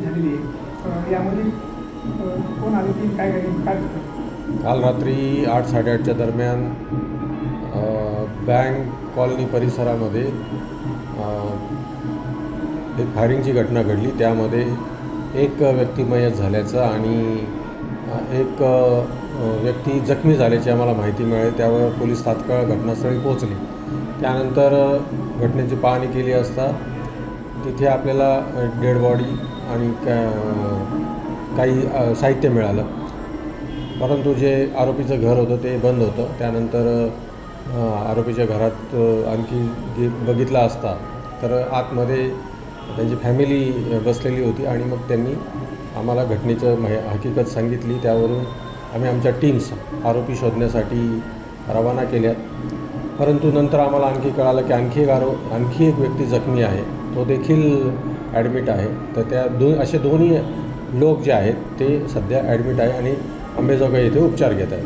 झालेली आहे. यामध्ये कोण आले ती काय काय काय काल रात्री आठ साडेआठच्या दरम्यान बँक कॉलनी परिसरामध्ये एक फायरिंगची घटना घडली. त्यामध्ये एक व्यक्ती मयत झाल्याचं आणि एक व्यक्ती जखमी झाल्याची आम्हाला माहिती मिळाली. त्यावर पोलीस तात्काळ घटनास्थळी पोहोचले. त्यानंतर घटनेची पाहणी केली असता तिथे आपल्याला डेड बॉडी आणि का काही साहित्य मिळालं. परंतु जे आरोपीचं घर होतं ते बंद होतं. त्यानंतर आरोपीच्या घरात आणखी गे बघितलं असता तर आतमध्ये त्यांची फॅमिली बसलेली होती आणि मग त्यांनी आम्हाला घटनेचं मह हकीकत सांगितली. त्यावरून आम्ही आमच्या टीम्स आरोपी शोधण्यासाठी रवाना केल्या परंतु नंतर आम्हाला आणखी कळालं की आणखी एक आरो आणखी एक व्यक्ती जखमी आहे. तो देखील ॲडमिट आहे. तर त्या दोन असे दोन्ही लोक जे आहेत ते सध्या ॲडमिट आहे आणि अंबेजोगाई येथे उपचार घेत आहेत.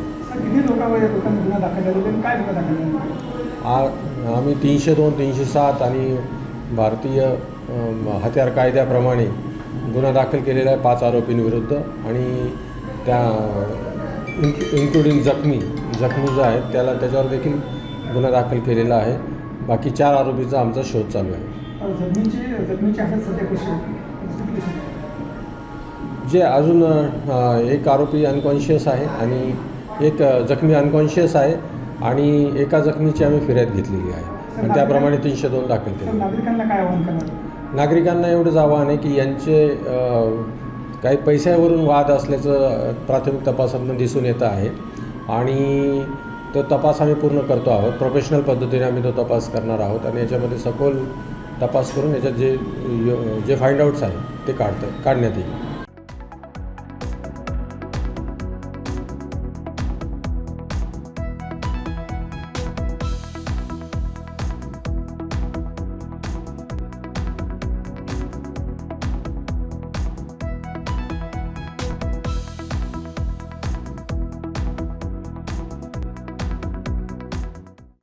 आम्ही तीनशे दोन तीनशे सात आणि भारतीय हत्यार कायद्याप्रमाणे गुन्हा दाखल केलेला आहे पाच आरोपींविरुद्ध आणि त्या इन्क्लु इन्क्लुडिंग जखमी जखमी जो आहे त्याला त्याच्यावर देखील गुन्हा दाखल केलेला आहे. बाकी चार आरोपीचा आमचा शोध चालू आहे? जे अजून एक आरोपी अनकॉन्शियस आहे आणि एक जखमी अनकॉन्शियस आहे आणि एका जखमीची आम्ही फिर्याद घेतलेली आहे. आणि त्याप्रमाणे तीनशे दोन दाखल केले. नागरिकांना एवढंच आव्हान आहे की यांचे काही पैशावरून वाद असल्याचं प्राथमिक तपासातून दिसून येतं आहे. आणि तो तपास आम्ही पूर्ण करतो आहोत. प्रोफेशनल पद्धतीने आम्ही तो तपास करणार आहोत आणि याच्यामध्ये सखोल तपास करून याच्यात जे जे फाइंड आउट्स आहेत ते काढतं काढण्यात येईल.